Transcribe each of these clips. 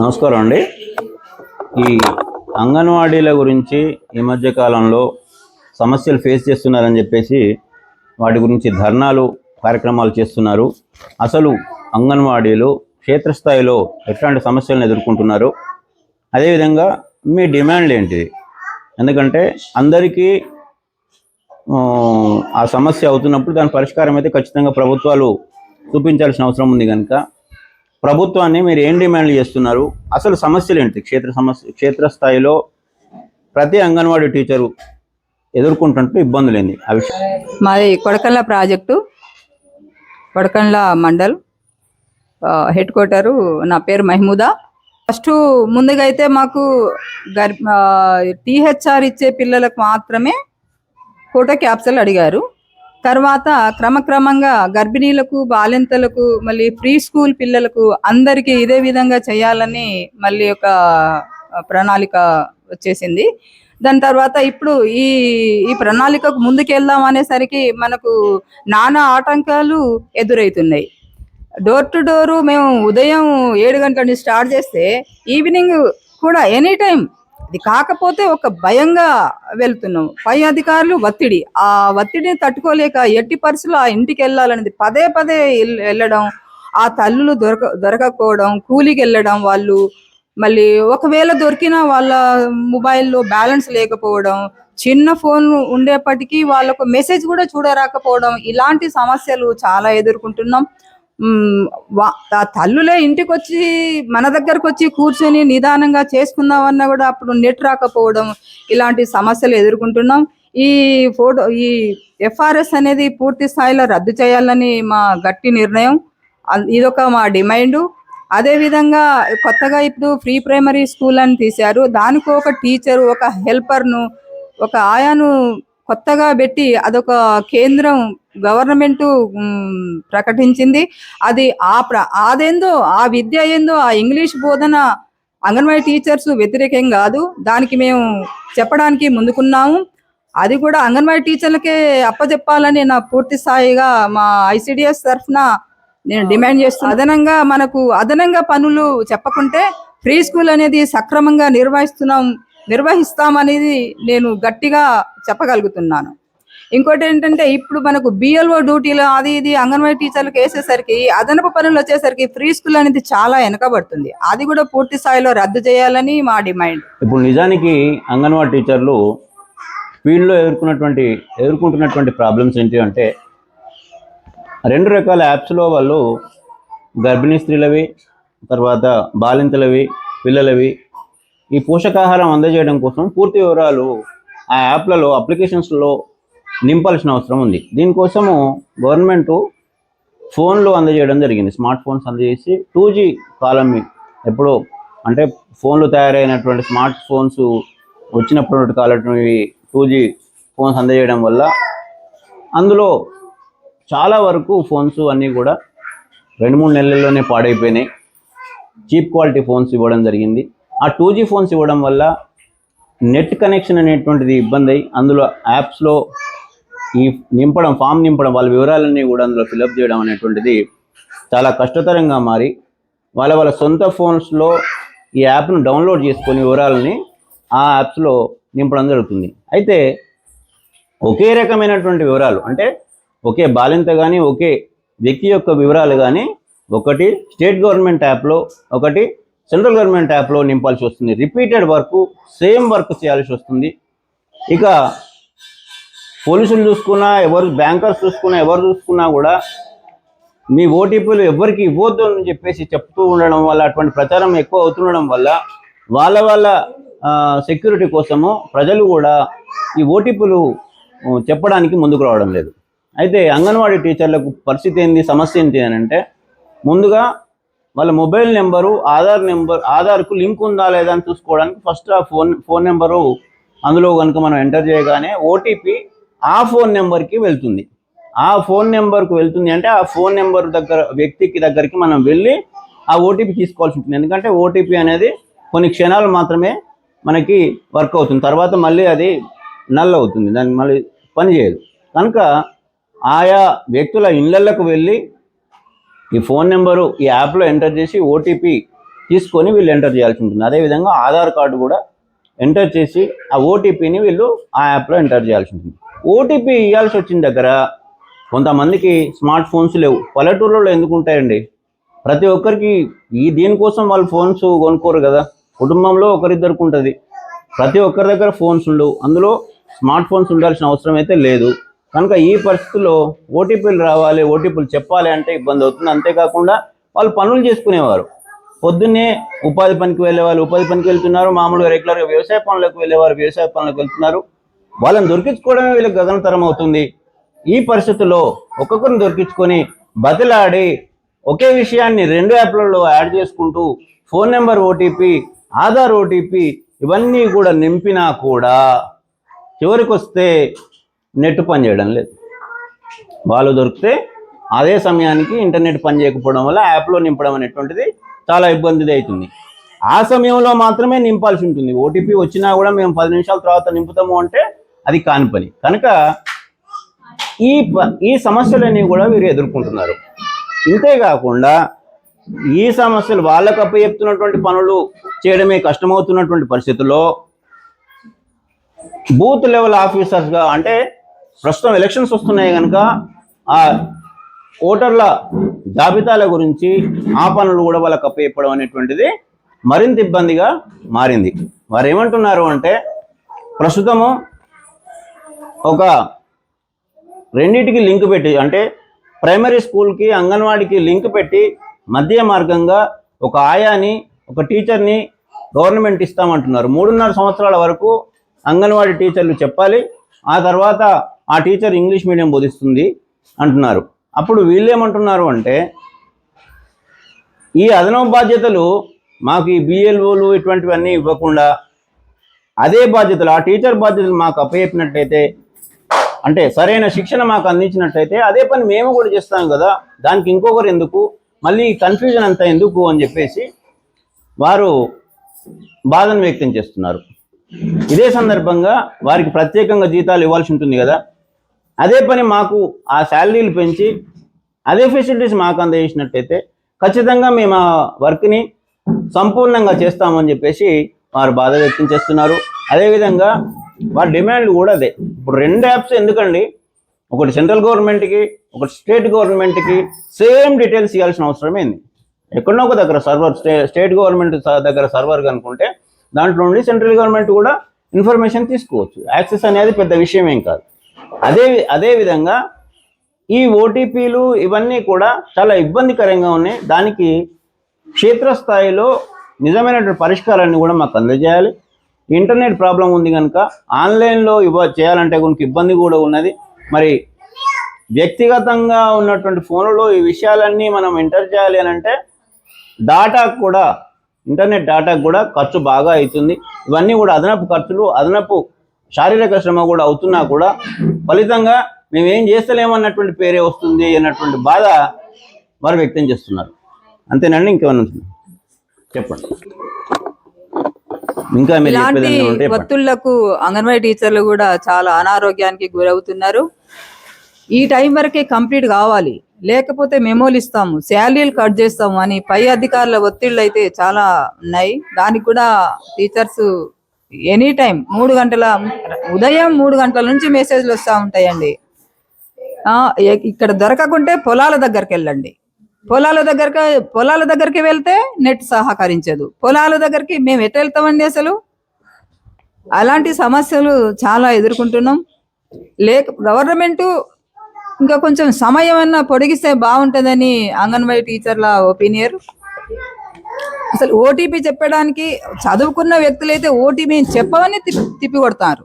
నమస్కారం అండి. ఈ అంగన్వాడీల గురించి ఈ మధ్య కాలంలో సమస్యలు ఫేస్ చేస్తున్నారని చెప్పేసి వాటి గురించి ధర్నాలు కార్యక్రమాలు చేస్తున్నారు. అసలు అంగన్వాడీలు క్షేత్రస్థాయిలో ఎట్లాంటి సమస్యలను ఎదుర్కొంటున్నారు? అదేవిధంగా మీ డిమాండ్ ఏంటిది? ఎందుకంటే అందరికీ ఆ సమస్య అవుతున్నప్పుడు దాని పరిష్కారం అయితే ఖచ్చితంగా ప్రభుత్వాలు చూపించాల్సిన అవసరం ఉంది కనుక ప్రభుత్వాన్ని మీరు ఏం డిమాండ్లు చేస్తున్నారు? అసలు సమస్యలు ఏంటి? క్షేత్ర సమస్య క్షేత్రస్థాయిలో ప్రతి అంగన్వాడీ టీచరు ఎదుర్కొంటున్నట్టు ఇబ్బందులు ఏంది? ఆ విషయం. మాది కొడకళ్ళ project Kodakandla mandal. Head quarter నా పేరు మహమూదా. ఫస్ట్ ముందుగా అయితే మాకు గర్ టీహెచ్ఆర్ ఇచ్చే పిల్లలకు మాత్రమే ఫోటో క్యాప్సల్ అడిగారు. తర్వాత క్రమక్రమంగా గర్భిణీలకు బాలింతలకు మళ్ళీ ప్రీ స్కూల్ పిల్లలకు అందరికీ ఇదే విధంగా చేయాలని మళ్ళీ ఒక ప్రణాళిక వచ్చేసింది. దాని తర్వాత ఇప్పుడు ఈ ఈ ప్రణాళికకు ముందుకెళ్దాం అనేసరికి మనకు నానా ఆటంకాలు ఎదురవుతున్నాయి డోర్ టు డోరు మేము ఉదయం ఏడు గంటల నుంచి స్టార్ట్ చేస్తే ఈవినింగ్ కూడా ఎనీ టైం ఇది కాకపోతే ఒక భయంగా వెళ్తున్నాం. పై అధికారులు ఒత్తిడి. ఆ ఒత్తిడిని తట్టుకోలేక ఎట్టి పరిస్థితుల్లో ఆ ఇంటికి వెళ్ళాలనేది పదే పదే వెళ్ళడం ఆ తల్లులు దొరక దొరకకపోవడం కూలికి వెళ్ళడం వాళ్ళు మళ్ళీ ఒకవేళ దొరికినా వాళ్ళ మొబైల్లో బ్యాలెన్స్ లేకపోవడం చిన్న ఫోన్ ఉండేప్పటికీ వాళ్ళకు మెసేజ్ కూడా చూడరాకపోవడం ఇలాంటి సమస్యలు చాలా ఎదుర్కొంటున్నాం. తల్లులే ఇంటికి వచ్చి మన దగ్గరకు వచ్చి కూర్చొని నిదానంగా చేసుకుందామన్నా కూడా అప్పుడు నెట్ రాకపోవడం ఇలాంటి సమస్యలు ఎదుర్కొంటున్నాం. ఈ ఫోటో ఈ ఎఫ్ఆర్ఎస్ అనేది పూర్తి స్థాయిలో రద్దు చేయాలని మా గట్టి నిర్ణయం. ఇదొక మా డిమాండ్. అదేవిధంగా కొత్తగా ఇప్పుడు ప్రీ ప్రైమరీ స్కూల్ అని తీశారు. దానికి ఒక టీచర్ ఒక హెల్పర్ను ఒక ఆయాను కొత్తగా పెట్టి అదొక కేంద్రం గవర్నమెంట్ ప్రకటించింది. అది ఆ ప్ర అదేందో ఆ విద్య ఏందో ఆ ఇంగ్లీష్ బోధన అంగన్వాడీ టీచర్స్ వ్యతిరేకం కాదు. దానికి మేము చెప్పడానికి ముందుకున్నాము. అది కూడా అంగన్వాడీ టీచర్లకే అప్పచెప్పాలని నా పూర్తి స్థాయిగా మా ఐసిడిఎస్ తరఫున నేను డిమాండ్ చేస్తున్నాను. అదనంగా మనకు అదనంగా పనులు చెప్పకుంటే ఫ్రీ స్కూల్ అనేది సక్రమంగా నిర్వహిస్తున్నాం నిర్వహిస్తామనేది నేను గట్టిగా చెప్పగలుగుతున్నాను. ఇంకోటి ఏంటంటే ఇప్పుడు మనకు బిఎల్ఓ డ్యూటీలు అది ఇది అంగన్వాడీ టీచర్లకు వేసేసరికి అదనపు పనులు వచ్చేసరికి ఫ్రీ స్కూల్ అనేది చాలా వెనకబడుతుంది. అది కూడా పూర్తి స్థాయిలో రద్దు చేయాలని మా డిమాండ్. ఇప్పుడు నిజానికి అంగన్వాడీ టీచర్లు ఫీల్డ్లో ఎదుర్కొన్నటువంటి ఎదుర్కొంటున్నటువంటి ప్రాబ్లమ్స్ ఏంటి అంటే రెండు రకాల యాప్స్లో వాళ్ళు గర్భిణీ స్త్రీలవి తర్వాత బాలింతలవి పిల్లలవి ఈ పోషకాహారం అందజేయడం కోసం పూర్తి వివరాలు ఆ యాప్లలో అప్లికేషన్స్లో నింపాల్సిన అవసరం ఉంది. దీనికోసము గవర్నమెంట్ ఫోన్లు అందజేయడం జరిగింది. స్మార్ట్ ఫోన్స్ అందజేసి టూ జీ కాలం ఎప్పుడో అంటే ఫోన్లు తయారైనటువంటి స్మార్ట్ ఫోన్స్ వచ్చినప్పుడు కాలటువంటి టూ జీ ఫోన్స్ అందజేయడం వల్ల అందులో చాలా వరకు ఫోన్స్ అన్నీ కూడా రెండు మూడు నెలల్లోనే పాడైపోయినాయి. చీప్ క్వాలిటీ ఫోన్స్ ఇవ్వడం జరిగింది. ఆ టూ జీ ఫోన్స్ ఇవ్వడం వల్ల నెట్ కనెక్షన్ అనేటువంటిది ఇబ్బంది అయ్యి అందులో యాప్స్లో ఈ నింపడం ఫామ్ నింపడం వాళ్ళ వివరాలన్నీ కూడా అందులో ఫిలప్ చేయడం అనేటువంటిది చాలా కష్టతరంగా మారి వాళ్ళ వాళ్ళ సొంత ఫోన్స్లో ఈ యాప్ను డౌన్లోడ్ చేసుకొని వివరాలని ఆ యాప్స్లో నింపడం జరుగుతుంది. అయితే ఒకే రకమైనటువంటి వివరాలు అంటే ఒకే బాలింత కానీ ఒకే వ్యక్తి యొక్క వివరాలు కానీ ఒకటి స్టేట్ గవర్నమెంట్ యాప్లో ఒకటి సెంట్రల్ గవర్నమెంట్ యాప్లో నింపాల్సి వస్తుంది. రిపీటెడ్ వర్క్ సేమ్ వర్క్ చేయాల్సి వస్తుంది. ఇక పోలీసులు చూసుకున్నా ఎవరు బ్యాంకర్స్ చూసుకున్నా ఎవరు చూసుకున్నా కూడా మీ ఓటీపీలు ఎవరికి ఇవ్వద్దు అని చెప్పేసి చెప్తూ ఉండడం వల్ల అటువంటి ప్రచారం ఎక్కువ అవుతుండడం వల్ల వాళ్ళ వాళ్ళ సెక్యూరిటీ కోసము ప్రజలు కూడా ఈ ఓటీపీలు చెప్పడానికి ముందుకు రావడం లేదు. అయితే అంగన్వాడీ టీచర్లకు పరిస్థితి ఏంది సమస్య ఏంటి అని అంటే ముందుగా వాళ్ళ మొబైల్ నెంబరు ఆధార్ నెంబర్ ఆధార్కు లింక్ ఉందా లేదా అని చూసుకోవడానికి ఫస్ట్ ఆ ఫోన్ ఫోన్ నెంబరు అందులో కనుక మనం ఎంటర్ చేయగానే ఓటీపీ ఆ ఫోన్ నెంబర్కి వెళ్తుంది. ఆ ఫోన్ నెంబర్కు వెళ్తుంది అంటే ఆ ఫోన్ నెంబర్ దగ్గర వ్యక్తికి దగ్గరికి మనం వెళ్ళి ఆ ఓటీపీ తీసుకోవాల్సి ఉంటుంది. ఎందుకంటే ఓటీపీ అనేది కొన్ని క్షణాలు మాత్రమే మనకి వర్క్ అవుతుంది. తర్వాత మళ్ళీ అది నల్ అవుతుంది. దాన్ని మళ్ళీ పనిచేయదు కనుక ఆయా వ్యక్తుల ఇళ్ళకు వెళ్ళి ఈ ఫోన్ నెంబరు ఈ యాప్లో ఎంటర్ చేసి ఓటీపీ తీసుకొని వీళ్ళు ఎంటర్ చేయాల్సి ఉంటుంది. అదేవిధంగా ఆధార్ కార్డు కూడా ఎంటర్ చేసి ఆ ఓటీపీని వీళ్ళు ఆ యాప్లో ఎంటర్ చేయాల్సి ఉంటుంది. ఓటీపీ ఇవ్వాల్సి వచ్చిన దగ్గర కొంతమందికి స్మార్ట్ ఫోన్స్ లేవు. పల్లెటూరులో ఎందుకు ఉంటాయండి? ప్రతి ఒక్కరికి ఈ దీనికోసం వాళ్ళు ఫోన్స్ కొనుక్కోరు కదా. కుటుంబంలో ఒకరిద్దరికి ఉంటుంది. ప్రతి ఒక్కరి దగ్గర ఫోన్స్ ఉండవు అందులో స్మార్ట్ ఫోన్స్ ఉండాల్సిన అవసరం అయితే లేదు. కనుక ఈ పరిస్థితుల్లో ఓటీపీలు రావాలి ఓటీపీలు చెప్పాలి అంటే ఇబ్బంది అవుతుంది. అంతేకాకుండా వాళ్ళు పనులు చేసుకునేవారు. పొద్దున్నే ఉపాధి పనికి వెళ్ళేవాళ్ళు ఉపాధి పనికి వెళ్తున్నారు. మామూలుగా రెగ్యులర్గా వ్యవసాయ పనులకు వెళ్ళేవారు వ్యవసాయ పనులకు వెళ్తున్నారు. వాళ్ళని దొరికించుకోవడమే వీళ్ళకి గగనతరం అవుతుంది. ఈ పరిస్థితుల్లో ఒక్కొక్కరిని దొరికించుకొని బతిలాడి ఒకే విషయాన్ని రెండు యాప్లలో యాడ్ చేసుకుంటూ phone number OTP Aadhaar OTP ఇవన్నీ కూడా నింపినా కూడా చివరికి వస్తే నెట్ పని చేయడం లేదు. వాళ్ళు దొరికితే అదే సమయానికి ఇంటర్నెట్ పని చేయకపోవడం వల్ల యాప్లో నింపడం అనేటువంటిది చాలా ఇబ్బంది అవుతుంది. ఆ సమయంలో మాత్రమే నింపాల్సి ఉంటుంది. ఓటీపీ వచ్చినా కూడా మేము పది నిమిషాల తర్వాత నింపుతాము అంటే అది కాని పని. కనుక ఈ ప- ఈ సమస్యలన్నీ కూడా వీరు ఎదుర్కొంటున్నారు. ఇంతేకాకుండా ఈ సమస్యలు వాళ్ళకు అప్పచెప్తున్నటువంటి పనులు చేయడమే కష్టమవుతున్నటువంటి పరిస్థితుల్లో బూత్ లెవెల్ ఆఫీసర్స్గా అంటే ప్రస్తుతం ఎలక్షన్స్ వస్తున్నాయి కనుక ఆ ఓటర్ల జాబితాల గురించి ఆ పనులు కూడా వాళ్ళకి అప్పచెప్పడం అనేటువంటిది మరింత ఇబ్బందిగా మారింది. వారు ఏమంటున్నారు అంటే ప్రస్తుతము ఒక రెండింటికి లింక్ పెట్టి అంటే ప్రైమరీ స్కూల్కి అంగన్వాడికి లింక్ పెట్టి మధ్య మార్గంగా ఒక ఆయాని ఒక టీచర్ని గవర్నమెంట్ ఇస్తామంటున్నారు. మూడున్నర సంవత్సరాల వరకు అంగన్వాడీ టీచర్లు చెప్పాలి. ఆ తర్వాత ఆ టీచర్ ఇంగ్లీష్ మీడియం బోధిస్తుంది అంటున్నారు. అప్పుడు వీళ్ళేమంటున్నారు అంటే ఈ అదనపు బాధ్యతలు మాకు ఈ బిఎల్ఓలు ఇటువంటివన్నీ ఇవ్వకుండా అదే బాధ్యతలు ఆ టీచర్ బాధ్యతలు మాకు అప్పచెప్పినట్లయితే అంటే సరైన శిక్షణ మాకు అందించినట్టయితే అదే పని మేము కూడా చేస్తాం కదా. దానికి ఇంకొకరు ఎందుకు? మళ్ళీ కన్ఫ్యూజన్ అంతా ఎందుకు అని చెప్పేసి వారు బాధను వ్యక్తం చేస్తున్నారు. ఇదే సందర్భంగా వారికి ప్రత్యేకంగా జీతాలు ఇవ్వాల్సి ఉంటుంది కదా. అదే పని మాకు ఆ శాలరీలు పెంచి అదే ఫెసిలిటీస్ మాకు అందజేసినట్టయితే ఖచ్చితంగా మేము ఆ వర్క్ని సంపూర్ణంగా చేస్తామని చెప్పేసి వారు బాధ వ్యక్తం చేస్తున్నారు. అదేవిధంగా వారి డిమాండ్ కూడా అదే. ఇప్పుడు రెండు యాప్స్ ఎందుకండి? ఒకటి సెంట్రల్ గవర్నమెంట్కి ఒకటి స్టేట్ గవర్నమెంట్కి సేమ్ డీటెయిల్స్ ఇవ్వాల్సిన అవసరం ఏంది? ఎక్కడో ఒక దగ్గర సర్వర్ స్టే స్టేట్ గవర్నమెంట్ దగ్గర సర్వర్ కనుకుంటే దాంట్లో నుండి సెంట్రల్ గవర్నమెంట్ కూడా ఇన్ఫర్మేషన్ తీసుకోవచ్చు. యాక్సెస్ అనేది పెద్ద విషయం ఏం కాదు. అదే అదే విధంగా ఈ ఓటీపీలు ఇవన్నీ కూడా చాలా ఇబ్బందికరంగా ఉన్నాయి. దానికి క్షేత్రస్థాయిలో నిజమైనటువంటి పరిష్కారాన్ని కూడా మాకు అందజేయాలి. ఇంటర్నెట్ ప్రాబ్లం ఉంది కనుక ఆన్లైన్లో ఇవ్వ చేయాలంటే కొంత ఇబ్బంది కూడా ఉన్నది. మరి వ్యక్తిగతంగా ఉన్నటువంటి ఫోన్లలో ఈ విషయాలన్నీ మనం ఎంటర్ చేయాలి అని అంటే డాటాకు కూడా ఇంటర్నెట్ డాటాకు కూడా ఖర్చు బాగా అవుతుంది ఇవన్నీ కూడా అదనపు ఖర్చులు అదనపు శారీరక శ్రమ కూడా అవుతున్నా కూడా ఫలితంగా మేము ఏం చేస్తలేమన్నటువంటి పేరే వస్తుంది అన్నటువంటి బాధ వారు వ్యక్తం చేస్తున్నారు. అంతేనండి ఇంకేమన్నా చెప్పండి. ఇంకా ఇలాంటి ఒత్తుళ్ళకు అంగన్వాడీ టీచర్లు కూడా చాలా అనారోగ్యానికి గురవుతున్నారు. ఈ టైం వరకే కంప్లీట్ కావాలి. లేకపోతే మెమోలు ఇస్తాము. శాలరీలు కట్ చేస్తాము అని పై అధికారుల ఒత్తిళ్ళు అయితే చాలా ఉన్నాయి. దానికి కూడా టీచర్స్ ఎనీ టైం మూడు గంటల ఉదయం మూడు గంటల నుంచి మెసేజ్లు వస్తూ ఉంటాయండి. ఇక్కడ దొరకకుంటే పొలాల దగ్గరికి వెళ్ళండి. పొలాల దగ్గరకి పొలాల దగ్గరికి వెళ్తే నెట్ సహకరించదు. పొలాల దగ్గరికి మేము ఎట్లా వెళ్తామండి అసలు? అలాంటి సమస్యలు చాలా ఎదుర్కొంటున్నాం. లేక గవర్నమెంట్ ఇంకా కొంచెం సమయం అన్న పొడిగిస్తే బాగుంటుందని అంగన్వాడీ టీచర్ల ఒపీనియన్. అసలు ఓటీపీ చెప్పడానికి చదువుకున్న వ్యక్తులైతే ఓటీపీ చెప్పమని తిప్పి తిప్పి కొడతారు.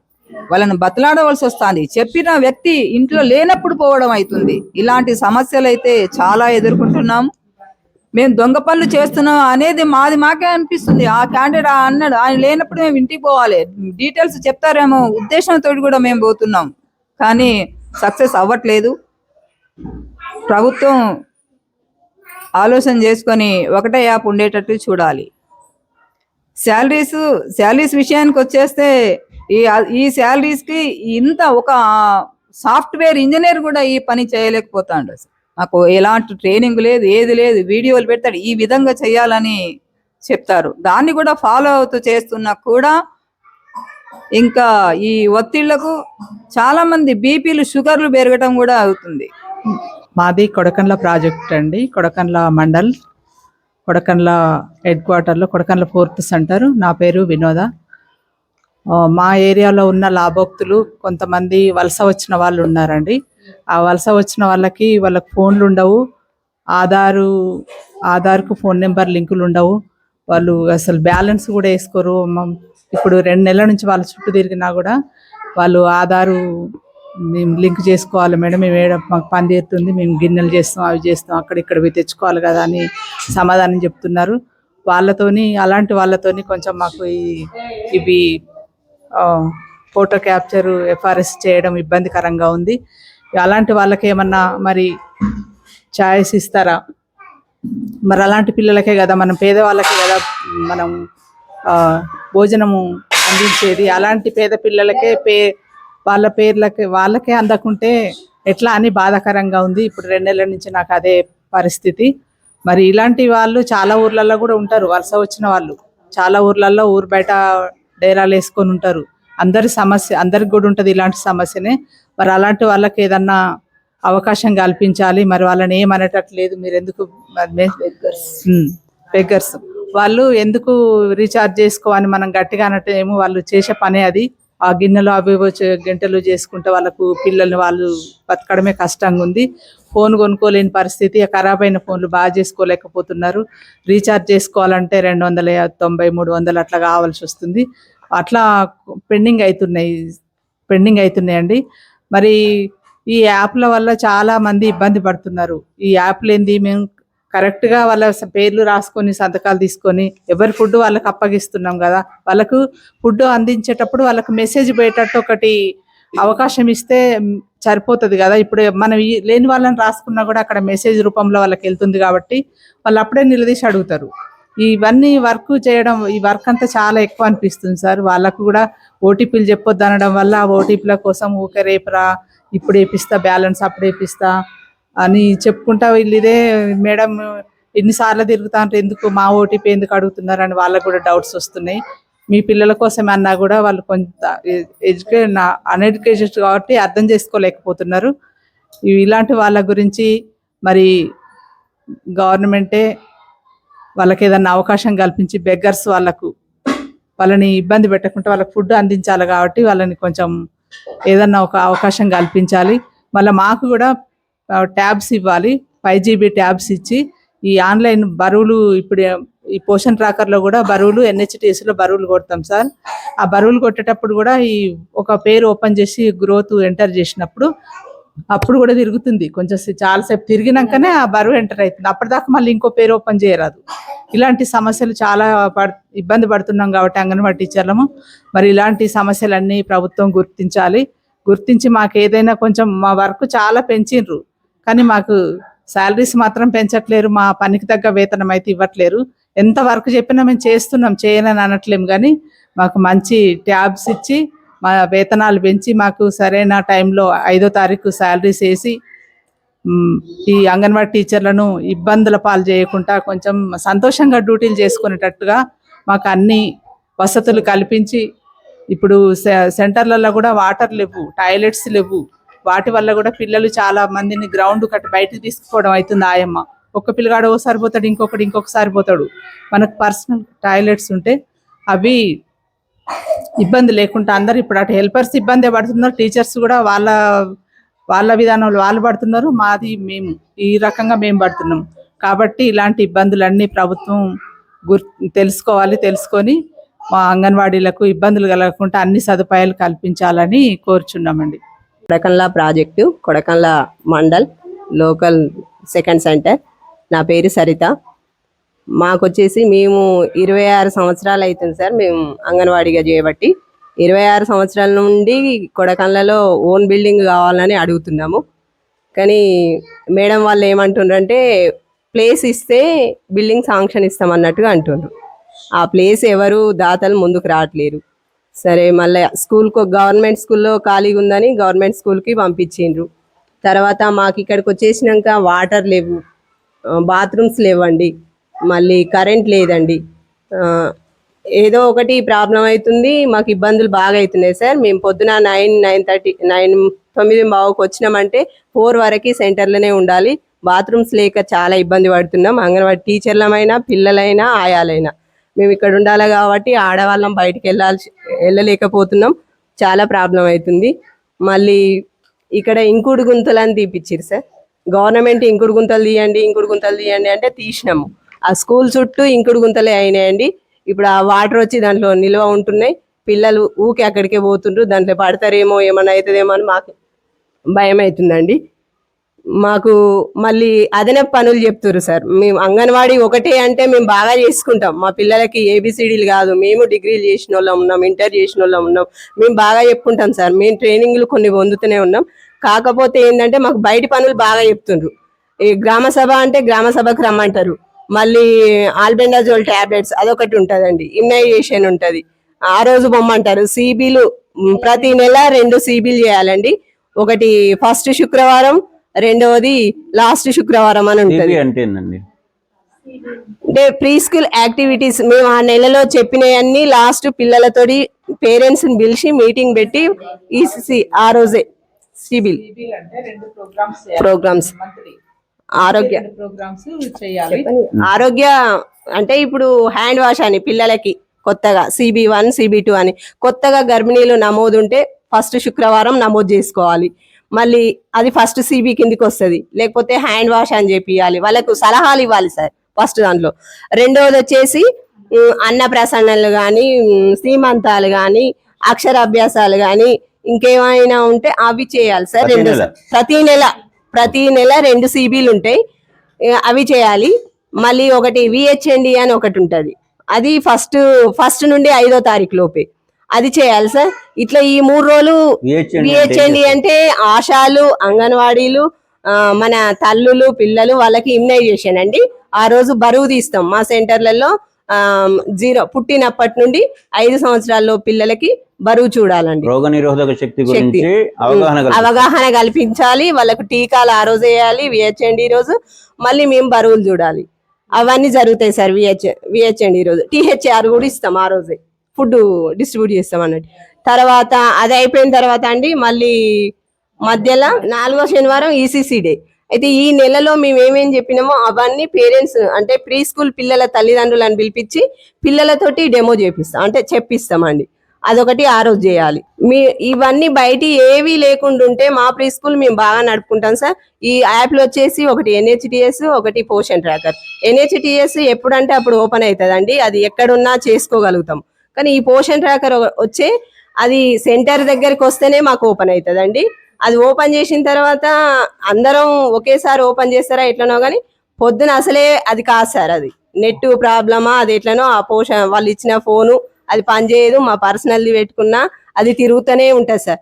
వాళ్ళని బతలాడవలసి వస్తుంది. చెప్పిన వ్యక్తి ఇంట్లో లేనప్పుడు పోవడం అవుతుంది ఇలాంటి సమస్యలు అయితే చాలా ఎదుర్కొంటున్నాం. మేము దొంగ పనులు చేస్తున్నాం అనేది మాది మాకే అనిపిస్తుంది. ఆ క్యాండిడేట్ అన్నాడు ఆయన లేనప్పుడు మేము ఇంటికి పోవాలి. డీటెయిల్స్ చెప్తారేమో ఉద్దేశంతో కూడా మేము పోతున్నాం. కానీ సక్సెస్ అవ్వట్లేదు. ప్రభుత్వం ఆలోచన చేసుకొని ఒకటే యాప్ ఉండేటట్టు చూడాలి. శాలరీస్ శాలరీస్ విషయానికి వచ్చేస్తే ఈ ఈ శాలరీస్కి ఇంత ఒక సాఫ్ట్వేర్ ఇంజనీర్ కూడా ఈ పని చేయలేకపోతాడు అసలు. నాకు ఎలాంటి ట్రైనింగ్ లేదు ఏది లేదు వీడియోలు పెడతాడు ఈ విధంగా చేయాలని చెప్తారు. దాన్ని కూడా ఫాలో అవుతూ చేస్తున్నా కూడా ఇంకా ఈ ఒత్తిళ్ళకు చాలా మంది బీపీలు షుగర్లు పెరగటం కూడా అవుతుంది. మాది కొడకండ్ల ప్రాజెక్ట్ అండి. కొడకండ్ల మండల్ కొడకండ్ల హెడ్ క్వార్టర్లో కొడకండ్ల ఫోర్త్ సెంటర్. నా పేరు వినోద. మా ఏరియాలో ఉన్న లాభోక్తులు కొంతమంది వలస వచ్చిన వాళ్ళు ఉన్నారండి. ఆ వలస వచ్చిన వాళ్ళకి వాళ్ళకి ఫోన్లు ఉండవు. ఆధారు ఆధార్కు ఫోన్ నెంబర్ లింకులు ఉండవు. వాళ్ళు అసలు బ్యాలెన్స్ కూడా వేసుకోరు. ఇప్పుడు రెండు నెలల నుంచి వాళ్ళ చుట్టూ తిరిగినా కూడా వాళ్ళు ఆధారు మేము లింక్ చేసుకోవాలి మేడం. మేము ఏడ మాకు పని చేస్తుంది. మేము గిన్నెలు చేస్తాం అవి చేస్తాం. అక్కడ ఇక్కడ తెచ్చుకోవాలి కదా అని సమాధానం చెప్తున్నారు. వాళ్ళతోని అలాంటి వాళ్ళతోని కొంచెం మాకు ఈ- ఇవి ఫోటో క్యాప్చర్ ఎఫ్ఆర్ఎస్ చేయడం ఇబ్బందికరంగా ఉంది. అలాంటి వాళ్ళకి ఏమన్నా మరి ఛాయిస్ ఇస్తారా? మరి అలాంటి పిల్లలకే కదా మనం పేదవాళ్ళకే కదా మనం ఆ, భోజనము అందించేది. అలాంటి పేద పిల్లలకే పే వాళ్ళ పేర్లకి వాళ్ళకే అందకుంటే ఎట్లా అని బాధాకరంగా ఉంది. ఇప్పుడు రెండు నెలల నుంచి నాకు అదే పరిస్థితి. మరి ఇలాంటి వాళ్ళు చాలా ఊర్లలో కూడా ఉంటారు. వలస వచ్చిన వాళ్ళు. చాలా ఊర్లలో ఊరు బయట డేరాలు వేసుకొని ఉంటారు. అందరి సమస్య అందరికి కూడా ఉంటుంది ఇలాంటి సమస్యనే. మరి అలాంటి వాళ్ళకి ఏదన్నా అవకాశం కల్పించాలి మరి వాళ్ళని ఏమనేటట్లేదు మీరు ఎందుకు బెగ్గర్స్ వాళ్ళు ఎందుకు రీఛార్జ్ చేసుకోవని మనం గట్టిగా అనట్టు ఏమో వాళ్ళు చేసే పనే అది. ఆ గిన్నెలు అవి గంటలు చేసుకుంటే వాళ్ళకు పిల్లల్ని వాళ్ళు బతకడమే కష్టంగా ఉంది. ఫోన్ కొనుక్కోలేని పరిస్థితి ఖరాబ్ అయిన ఫోన్లు బాగా చేసుకోలేకపోతున్నారు. రీఛార్జ్ చేసుకోవాలంటే రెండు వందల తొంభై మూడు వందలు అట్లా కావాల్సి వస్తుంది. అట్లా పెండింగ్ అవుతున్నాయి పెండింగ్ అవుతున్నాయండి. మరి ఈ యాప్ల వల్ల చాలా మంది ఇబ్బంది పడుతున్నారు. ఈ యాప్లు ఏంది మేము కరెక్ట్గా వాళ్ళ పేర్లు రాసుకొని సంతకాలు తీసుకొని ఎవరి ఫుడ్ వాళ్ళకి అప్పగిస్తున్నాం కదా. వాళ్ళకు ఫుడ్ అందించేటప్పుడు వాళ్ళకి మెసేజ్ పోయేటట్టు ఒకటి అవకాశం ఇస్తే సరిపోతుంది కదా. ఇప్పుడు మనం లేని వాళ్ళని రాసుకున్నా కూడా అక్కడ మెసేజ్ రూపంలో వాళ్ళకి వెళ్తుంది కాబట్టి వాళ్ళు అప్పుడే నిలదీసి అడుగుతారు. ఇవన్నీ వర్క్ చేయడం ఈ వర్క్ అంతా చాలా ఎక్కువ అనిపిస్తుంది సార్. వాళ్ళకు కూడా ఓటీపీలు చెప్పొద్దు అనడం వల్ల ఆ ఓటీపీల కోసం ఊకే రేపురా ఇప్పుడు వేపిస్తా బ్యాలెన్స్ అప్పుడు వేపిస్తా అని చెప్పుకుంటా వీళ్ళు ఇదే మేడం ఎన్నిసార్లు తిరుగుతా అంటే ఎందుకు మా ఓటీపీ ఎందుకు అడుగుతున్నారు అని వాళ్ళకు కూడా డౌట్స్ వస్తున్నాయి. మీ పిల్లల కోసం అన్నా కూడా వాళ్ళు కొంత ఎడ్యుకే అన్ఎడ్యుకేటెడ్ కాబట్టి అర్థం చేసుకోలేకపోతున్నారు. ఇలాంటి వాళ్ళ గురించి మరి గవర్నమెంటే వాళ్ళకి ఏదన్నా అవకాశం కల్పించి బెగ్గర్స్ వాళ్ళకు వాళ్ళని ఇబ్బంది పెట్టకుండా వాళ్ళకి ఫుడ్ అందించాలి కాబట్టి వాళ్ళని కొంచెం ఏదన్నా ఒక అవకాశం కల్పించాలి. మళ్ళీ మాకు కూడా ట్యాబ్స్ ఇవ్వాలి. ఫైవ్ జీబీ ట్యాబ్స్ ఇచ్చి ఈ ఆన్లైన్ బరువులు ఇప్పుడు ఈ పోషన్ ట్రాకర్లో కూడా బరువులు ఎన్హెచ్టిఎస్లో బరువులు కొడతాం సార్. ఆ బరువులు కొట్టేటప్పుడు కూడా ఈ ఒక పేరు ఓపెన్ చేసి గ్రోత్ ఎంటర్ చేసినప్పుడు అప్పుడు కూడా తిరుగుతుంది. కొంచెం చాలాసేపు తిరిగినాకనే ఆ బరువు ఎంటర్ అవుతుంది అప్పటిదాకా మళ్ళీ ఇంకో పేరు ఓపెన్ చేయరాదు. ఇలాంటి సమస్యలు చాలా ఇబ్బంది పడుతున్నాం కాబట్టి అంగన్వాడీ టీచర్లము. మరి ఇలాంటి సమస్యలన్నీ ప్రభుత్వం గుర్తించాలి. గుర్తించి మాకు ఏదైనా కొంచెం మా వర్క్ చాలా పెంచిండ్రు కానీ మాకు శాలరీస్ మాత్రం పెంచట్లేరు. మా పనికి తగ్గ వేతనం అయితే ఇవ్వట్లేరు. ఎంత వర్క్ చెప్పినా మేము చేస్తున్నాం చేయనని అనట్లేము కానీ మాకు మంచి ట్యాబ్స్ ఇచ్చి మా వేతనాలు పెంచి మాకు సరైన టైంలో ఐదో తారీఖు శాలరీస్ వేసి ఈ అంగన్వాడీ టీచర్లను ఇబ్బందుల పాలు చేయకుండా కొంచెం సంతోషంగా డ్యూటీలు చేసుకునేటట్టుగా మాకు అన్ని వసతులు కల్పించి ఇప్పుడు సె- సెంటర్లలో కూడా వాటర్ లేవు టాయిలెట్స్ లేవు. వాటి వల్ల కూడా పిల్లలు చాలా మందిని గ్రౌండ్ కట్టి బయట తీసుకుపోవడం అవుతుంది ఆయమ్మ. ఒక్క పిల్లగాడు ఓసారి పోతాడు ఇంకొకటి ఇంకొకసారి పోతాడు. మనకు పర్సనల్ టాయిలెట్స్ ఉంటే అవి ఇబ్బంది లేకుండా అందరు ఇప్పుడు అటు హెల్పర్స్ ఇబ్బంది పడుతున్నారు టీచర్స్ కూడా వాళ్ళ వాళ్ళ విధానంలో వాళ్ళు పడుతున్నారు మాది మేము ఈ రకంగా మేము పడుతున్నాం. కాబట్టి ఇలాంటి ఇబ్బందులన్నీ ప్రభుత్వం గుర్ తెలుసుకోవాలి తెలుసుకొని మా అంగన్వాడీలకు ఇబ్బందులు కలగకుండా అన్ని సదుపాయాలు కల్పించాలని కోరుచున్నామండి. Kodakandla project Kodakandla mandal local second centre. నా పేరు సరిత. మాకు వచ్చేసి మేము ఇరవై ఆరు సంవత్సరాలు అవుతుంది సార్ మేము అంగన్వాడీగా చేయబట్టి. ఇరవై ఆరు సంవత్సరాల నుండి కొడకండ్లలో ఓన్ బిల్డింగ్ కావాలని అడుగుతున్నాము. కానీ మేడం వాళ్ళు ఏమంటుండ్రంటే ప్లేస్ ఇస్తే బిల్డింగ్ శాంక్షన్ ఇస్తామన్నట్టుగా అంటుండ్రు. ఆ ప్లేస్ ఎవరు దాతలు ముందుకు రావట్లేరు. సరే మళ్ళీ స్కూల్కి గవర్నమెంట్ స్కూల్లో ఖాళీగా ఉందని గవర్నమెంట్ స్కూల్కి పంపించిండ్రు. తర్వాత మాకు ఇక్కడికి వచ్చేసినాక వాటర్ లేవు బాత్రూమ్స్ లేవండి. మళ్ళీ కరెంట్ లేదండి. ఏదో ఒకటి ప్రాబ్లం అవుతుంది మాకు ఇబ్బందులు బాగా అవుతున్నాయి సార్. మేము పొద్దున నైన్ నైన్ థర్టీ నైన్ తొమ్మిది బావకు వచ్చినామంటే ఫోర్ వరకు సెంటర్లోనే ఉండాలి. బాత్రూమ్స్ లేక చాలా ఇబ్బంది పడుతున్నాం. అంగన్వాడీ టీచర్లమైనా పిల్లలైనా ఆయాలైనా. మేము ఇక్కడ ఉండాలి కాబట్టి ఆడవాళ్ళం బయటికి వెళ్ళాల్సి వెళ్ళలేకపోతున్నాం. చాలా ప్రాబ్లం అవుతుంది. మళ్ళీ ఇక్కడ ఇంకుడు గుంతలు అని తీపిచ్చారు సార్. గవర్నమెంట్ ఇంకుడు గుంతలు తీయండి ఇంకుడు గుంతలు తీయండి అంటే తీసినాము. ఆ స్కూల్ చుట్టూ ఇంకుడు గుంతలే అయినాయండి. ఇప్పుడు ఆ వాటర్ వచ్చి దాంట్లో నిల్వ ఉంటున్నాయి. పిల్లలు ఊకే అక్కడికే పోతుండ్రు. దాంట్లో పడతారేమో ఏమైనా అవుతుందేమో అని మాకు భయం అవుతుందండి మాకు మళ్ళీ అదనపు పనులు చెప్తున్నారు సార్. మేము అంగన్వాడీ ఒకటే అంటే మేము బాగా చేసుకుంటాం. మా పిల్లలకి ఏబిసిడీలు కాదు. మేము డిగ్రీలు చేసిన వాళ్ళం ఉన్నాం ఇంటర్ చేసిన వాళ్ళం ఉన్నాం. మేము బాగా చెప్పుకుంటాం సార్. మేము ట్రైనింగ్లు కొన్ని పొందుతూనే ఉన్నాం. కాకపోతే ఏంటంటే మాకు బయట పనులు బాగా చెప్తుండ్రు. ఈ గ్రామ సభ అంటే గ్రామ సభకు రమ్మంటారు. మళ్ళీ ఆల్బెండాజోల్ టాబ్లెట్స్ అదొకటి ఉంటుందండి. ఇమ్యునైజేషన్ ఉంటుంది. ఆ రోజు బొమ్మంటారు. సిబిలు ప్రతి నెల రెండు సిబిలు చేయాలండి. ఒకటి ఫస్ట్ శుక్రవారం రెండవది లాస్ట్ శుక్రవారం అని ఉంటుంది. అంటే ప్రీ స్కూల్ యాక్టివిటీస్ మేము ఆ నెలలో చెప్పినవన్నీ లాస్ట్ పిల్లలతోటి పేరెంట్స్ని పిలిచి మీటింగ్ పెట్టి ఈసీసీ ఆ రోజే సిబిల్. అంటే రెండు ప్రోగ్రామ్స్ ప్రోగ్రామ్స్. ఆరోగ్య ప్రోగ్రామ్స్ చేయాలి. ఆరోగ్య అంటే ఇప్పుడు హ్యాండ్ వాష్ అని పిల్లలకి కొత్తగా సిబి వన్ సిబి టూ అని. కొత్తగా గర్భిణీలు నమోదు ఉంటే ఫస్ట్ శుక్రవారం నమోదు చేసుకోవాలి. మళ్ళీ అది ఫస్ట్ సిబి కిందికి వస్తుంది. లేకపోతే హ్యాండ్ వాష్ అని చెప్పియాలి. వాళ్ళకు సలహాలు ఇవ్వాలి సార్ ఫస్ట్ దాంట్లో. రెండవది వచ్చేసి ఉమ్, అన్నప్రసన్నలు కానీ సీమంతాలు కానీ అక్షరాభ్యాసాలు కానీ ఇంకేమైనా ఉంటే అవి చేయాలి సార్. రెండు? ప్రతి నెల. ప్రతి నెల రెండు సిబిలు ఉంటాయి. అవి చేయాలి. మళ్ళీ ఒకటి విహెచ్ఎండి అని ఒకటి ఉంటుంది. అది ఫస్ట్ ఫస్ట్ నుండి ఐదో తారీఖు లోపే. అది చేయాలి సార్. ఇట్లా ఈ మూడు రోజులు విహెచ్ఎండి? అంటే ఆశాలు అంగన్వాడీలు మన తల్లులు పిల్లలు వాళ్ళకి ఇమ్యునైజేషన్ అండి. ఆ రోజు బరువు తీస్తాం మా సెంటర్లలో. జీరో పుట్టినప్పటి నుండి ఐదు సంవత్సరాల్లో పిల్లలకి బరువు చూడాలండి. రోగ నిరోధక శక్తి. గురించి అవగాహన కల్పిస్తారు. అవగాహన కల్పించాలి. వాళ్ళకు టీకాలు ఆ రోజు వేయాలి. విహెచ్ఎండి రోజు. మళ్ళీ మేము బరువులు చూడాలి. అవన్నీ జరుగుతాయి సార్ విహెచ్ విహెచ్ఎండి రోజు. టీహెచ్ఆర్ కూడా ఇస్తాం ఆ రోజే. ఫుడ్ డిస్ట్రిబ్యూట్ చేస్తాం అన్నట్టు. తర్వాత అది అయిపోయిన తర్వాత అండి మళ్ళీ మధ్యలో నాలుగో శనివారం ఈసీసీ డే. అయితే ఈ నెలలో మేము ఏమేం చెప్పినామో అవన్నీ పేరెంట్స్ అంటే ప్రీ స్కూల్ పిల్లల తల్లిదండ్రులను పిలిపించి పిల్లలతోటి డెమో చేపిస్తాం. అంటే చెప్పిస్తామండి. అదొకటి ఆ రోజు చేయాలి. మీ ఇవన్నీ బయట ఏవి లేకుండా ఉంటే మా ప్రీ స్కూల్ మేము బాగా నడుపుకుంటాం సార్. ఈ యాప్లు వచ్చేసి ఒకటి ఎన్హెచ్టిఎస్ ఒకటి పోషన్ ట్రాకర్. ఎన్హెచ్టిఎస్ ఎప్పుడంటే అప్పుడు ఓపెన్ అవుతుందండి. అది ఎక్కడున్నా చేసుకోగలుగుతాం. కానీ ఈ పోషన్ ట్రాకర్ వచ్చే అది సెంటర్ దగ్గరికి వస్తేనే మాకు ఓపెన్ అవుతుందండి. అది ఓపెన్ చేసిన తర్వాత అందరం ఒకేసారి ఓపెన్ చేస్తారా ఎట్లనో కానీ పొద్దున అసలే అది కాదు సార్ అది. నెట్ ప్రాబ్లమా అది ఎట్లనో ఆ పోషన్ వాళ్ళు ఇచ్చిన ఫోను అది పనిచేయదు మా పర్సనల్ది పెట్టుకున్నా అది తిరుగుతూనే ఉంటుంది సార్.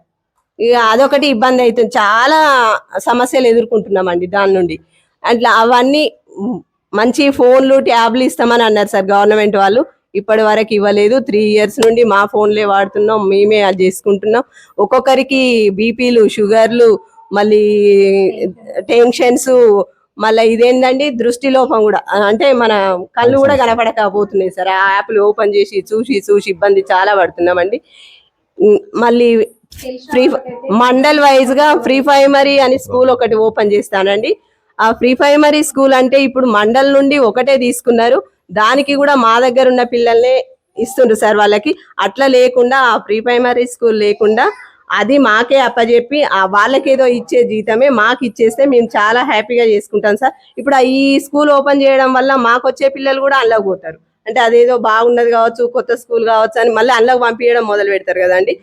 ఇక అదొకటి ఇబ్బంది అవుతుంది. చాలా సమస్యలు ఎదుర్కొంటున్నామండి దాని నుండి. అట్లా అవన్నీ మంచి ఫోన్లు ట్యాబ్లు ఇస్తామని అన్నారు సార్ గవర్నమెంట్ వాళ్ళు. ఇప్పటి వరకు ఇవ్వలేదు. త్రీ ఇయర్స్ నుండి మా ఫోన్లే వాడుతున్నాం. మేమే అది చేసుకుంటున్నాం. ఒక్కొక్కరికి బీపీలు షుగర్లు మళ్ళీ టెన్షన్స్ మళ్ళీ ఇదేంటండి దృష్టి లోపం కూడా. అంటే మన కళ్ళు కూడా కనపడకపోతున్నాయి సార్. ఆ యాప్లు ఓపెన్ చేసి చూసి చూసి ఇబ్బంది చాలా పడుతున్నామండి. మళ్ళీ ఫ్రీ మండల్ వైజ్గా ఫ్రీ ప్రైమరీ అని స్కూల్ ఒకటి ఓపెన్ చేస్తానండి. ఆ ఫ్రీ ప్రైమరీ స్కూల్ అంటే ఇప్పుడు మండల్ నుండి ఒకటే తీసుకున్నారు. దానికి కూడా మా దగ్గర ఉన్న పిల్లల్నే ఇస్తుండ్రు సార్ వాళ్ళకి. అట్లా లేకుండా ఆ ప్రీ ప్రైమరీ స్కూల్ లేకుండా అది మాకే అప్పచెప్పి ఆ వాళ్ళకేదో ఇచ్చే జీతమే మాకు ఇచ్చేస్తే మేము చాలా హ్యాపీగా చేసుకుంటాం సార్. ఇప్పుడు ఈ స్కూల్ ఓపెన్ చేయడం వల్ల మాకు వచ్చే పిల్లలు కూడా అందులో పోతారు. అంటే అదేదో బాగున్నది కావచ్చు కొత్త స్కూల్ కావచ్చు అని మళ్ళీ అందులోకి పంపించడం మొదలు పెడతారు కదండి.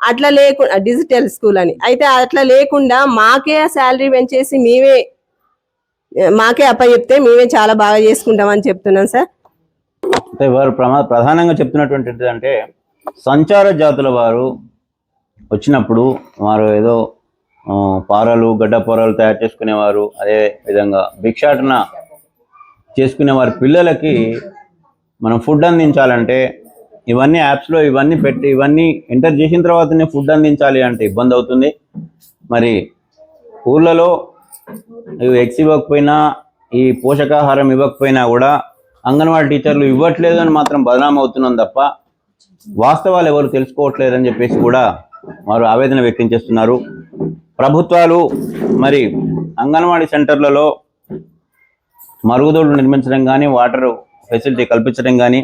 అట్లా లేకుండా డిజిటల్ స్కూల్ అని. అయితే అట్లా లేకుండా మాకే శాలరీ పెంచేసి మేమే మాకే అప్పచెప్తే మేమే చాలా బాగా చేసుకుంటామని చెప్తున్నాం సార్. అంటే వారు ప్రమా ప్రధానంగా చెప్తున్నటువంటి అంటే సంచార జాతుల వారు వచ్చినప్పుడు వారు ఏదో పారలు గడ్డ పొరలు తయారు చేసుకునేవారు అదే విధంగా భిక్షాటన చేసుకునే వారి పిల్లలకి మనం ఫుడ్ అందించాలంటే ఇవన్నీ యాప్స్లో ఇవన్నీ పెట్టి ఇవన్నీ ఎంటర్ చేసిన తర్వాతనే ఫుడ్ అందించాలి అంటే ఇబ్బంది అవుతుంది. మరి ఊర్లలో ఎగ్స్ ఇవ్వకపోయినా ఈ పోషకాహారం ఇవ్వకపోయినా కూడా అంగన్వాడీ టీచర్లు ఇవ్వట్లేదు అని మాత్రం బదనాం అవుతున్నాం తప్ప వాస్తవాలు ఎవరు తెలుసుకోవట్లేదని చెప్పేసి కూడా వారు ఆవేదన వ్యక్తం చేస్తున్నారు. ప్రభుత్వాలు మరి అంగన్వాడీ సెంటర్లలో మరుగుదొడ్లు నిర్మించడం కానీ వాటర్ ఫెసిలిటీ కల్పించడం కానీ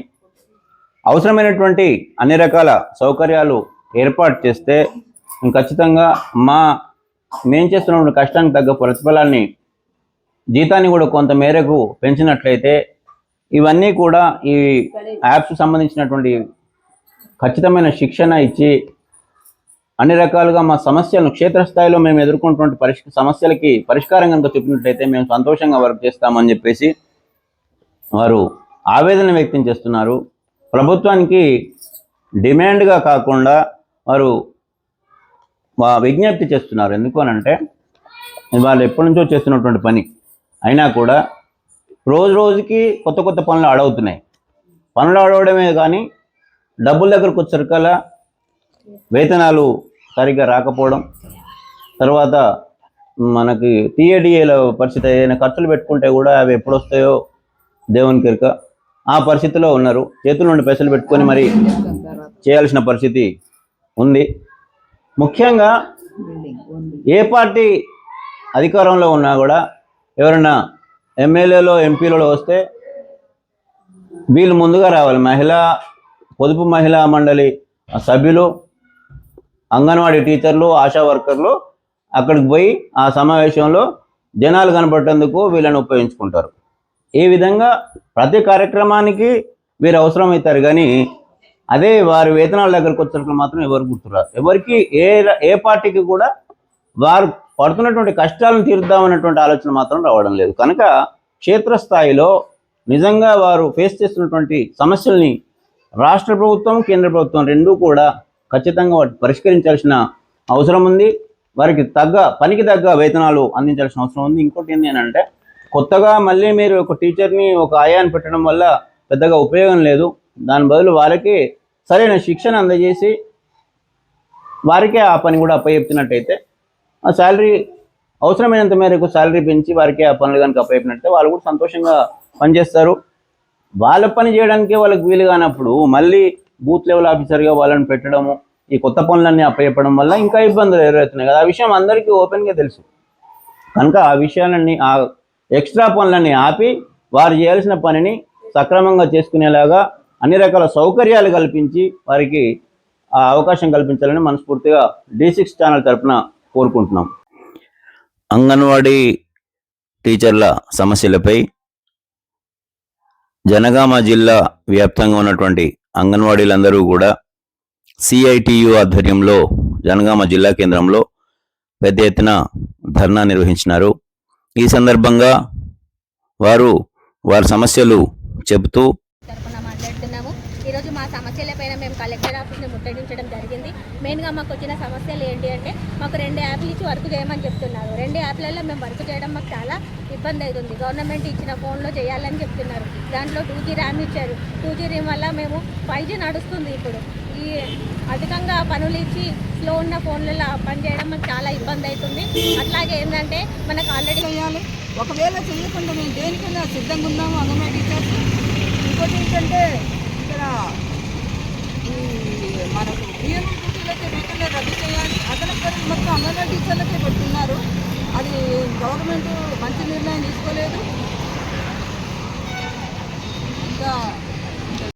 అవసరమైనటువంటి అన్ని రకాల సౌకర్యాలు ఏర్పాటు చేస్తే ఖచ్చితంగా మా మేము చేస్తున్నటువంటి కష్టానికి తగ్గ ప్రతిఫలాన్ని జీతాన్ని కూడా కొంత మేరకు పెంచినట్లయితే ఇవన్నీ కూడా ఈ యాప్స్ సంబంధించినటువంటి ఖచ్చితమైన శిక్షణ ఇచ్చి అన్ని రకాలుగా మా సమస్యలను క్షేత్రస్థాయిలో మేము ఎదుర్కొంటున్న పరిష్ సమస్యలకి పరిష్కారం కనుక చెప్పినట్లయితే మేము సంతోషంగా వర్క్ చేస్తామని చెప్పేసి వారు ఆవేదన వ్యక్తం చేస్తున్నారు. ప్రభుత్వానికి డిమాండ్గా కాకుండా వారు విజ్ఞప్తి చేస్తున్నారు. ఎందుకు అని అంటే వాళ్ళు ఎప్పటి నుంచో చేస్తున్నటువంటి పని. అయినా కూడా రోజు రోజుకి కొత్త కొత్త పనులు అడవుతున్నాయి పనులు అడవడమే కానీ డబ్బుల దగ్గరకు వచ్చరికల్లా వేతనాలు సరిగ్గా రాకపోవడం తర్వాత మనకి టీఏడిఏల పరిస్థితి ఏదైనా ఖర్చులు పెట్టుకుంటే కూడా అవి ఎప్పుడు వస్తాయో దేవునికి ఎరుక ఆ పరిస్థితిలో ఉన్నారు. చేతుల నుండి పైసలు పెట్టుకొని మరి చేయాల్సిన పరిస్థితి ఉంది. ముఖ్యంగా ఏ పార్టీ అధికారంలో ఉన్నా కూడా ఎవరైనా ఎమ్మెల్యేలో ఎంపీలలో వస్తే వీళ్ళు ముందుగా రావాలి. మహిళా పొదుపు మహిళా మండలి సభ్యులు అంగన్వాడీ టీచర్లు ఆశా వర్కర్లు అక్కడికి పోయి ఆ సమావేశంలో జనాలు కనపడేందుకు వీళ్ళని ఉపయోగించుకుంటారు. ఈ విధంగా ప్రతి కార్యక్రమానికి వీరు అవసరమవుతారు కానీ అదే వారి వేతనాల దగ్గరకు వచ్చినట్లు మాత్రం ఎవరు గుర్తురారు. ఎవరికి ఏ ఏ పార్టీకి కూడా వారు పడుతున్నటువంటి కష్టాలను తీరుద్దామన్నటువంటి ఆలోచన మాత్రం రావడం లేదు. కనుక క్షేత్రస్థాయిలో నిజంగా వారు ఫేస్ చేస్తున్నటువంటి సమస్యల్ని రాష్ట్ర ప్రభుత్వం కేంద్ర ప్రభుత్వం రెండూ కూడా ఖచ్చితంగా వాటి పరిష్కరించాల్సిన అవసరం ఉంది. వారికి తగ్గ పనికి తగ్గ వేతనాలు అందించాల్సిన అవసరం ఉంది. ఇంకోటి ఏంటి అని అంటే కొత్తగా మళ్ళీ మీరు ఒక టీచర్ని ఒక ఆయాన్ని పెట్టడం వల్ల పెద్దగా ఉపయోగం లేదు. దాని బదులు వారికి సరైన శిక్షణ అందజేసి వారికే ఆ పని కూడా అప్పచెప్తున్నట్టయితే ఆ శాలరీ అవసరమైనంత మేరకు శాలరీ పెంచి వారికి ఆ పనులు కనుక అప్పచెప్పినట్టే వాళ్ళు కూడా సంతోషంగా పనిచేస్తారు. వాళ్ళ పని చేయడానికి వాళ్ళకి వీలు కానప్పుడు మళ్ళీ బూత్ లెవెల్ ఆఫీసర్గా వాళ్ళని పెట్టడము ఈ కొత్త పనులన్నీ అప్పచెప్పడం వల్ల ఇంకా ఇబ్బందులు ఎదురవుతున్నాయి కదా. ఆ విషయం అందరికీ ఓపెన్గా తెలుసు. కనుక ఆ విషయాలన్నీ ఆ ఎక్స్ట్రా పనులన్నీ ఆపి వారు చేయాల్సిన పనిని సక్రమంగా చేసుకునేలాగా అన్ని రకాల సౌకర్యాలు కల్పించి వారికి ఆ అవకాశం కల్పించాలని మనస్ఫూర్తిగా డి సిక్స్ ఛానల్ తరఫున కోరుకుంటున్నాం. అంగన్వాడీ టీచర్ల సమస్యలపై జనగామ జిల్లా వ్యాప్తంగా ఉన్నటువంటి అంగన్వాడీలందరూ కూడా సిఐటియు ఆధ్వర్యంలో జనగామ జిల్లా కేంద్రంలో పెద్ద ఎత్తున ధర్నా నిర్వహించినారు. ఈ సందర్భంగా వారు వారి సమస్యలు చెబుతూ ఈరోజు మా సమస్యల పైన మేము కలెక్టర్ ఆఫీస్ని ముట్టడించడం జరిగింది. మెయిన్గా మాకు వచ్చిన సమస్యలు ఏంటి అంటే మాకు రెండు యాప్లు ఇచ్చి వర్క్ చేయమని చెప్తున్నారు. రెండు యాప్లలో మేము వర్క్ చేయడం మాకు చాలా ఇబ్బంది అవుతుంది. గవర్నమెంట్ ఇచ్చిన ఫోన్లో చేయాలని చెప్తున్నారు. దాంట్లో టూ జీ ర్యామ్ ఇచ్చారు. టూ జీ ర్యామ్ వల్ల మేము ఫైవ్ జీ నడుస్తుంది ఇప్పుడు. ఈ అధికంగా పనులు ఇచ్చి స్లో ఉన్న ఫోన్లలో పని చేయడం మాకు చాలా ఇబ్బంది అవుతుంది. అట్లాగే ఏంటంటే మనకు ఆల్రెడీ చేయాలి. ఒకవేళ చేయకుండా మేము దేనికైనా సిద్ధంగా ఉన్నాము అంగన్వాడీ టీచర్స్. ఇంకోటి ఏంటంటే మనకు బియ్యం డ్యూటీలైతే వెంటనే రద్దు చేయాలి అదనపు మొత్తం అంగన్వాడీ టీచర్లకే పెడుతున్నారు అది గవర్నమెంట్ మంచి నిర్ణయం తీసుకోలేదు ఇంకా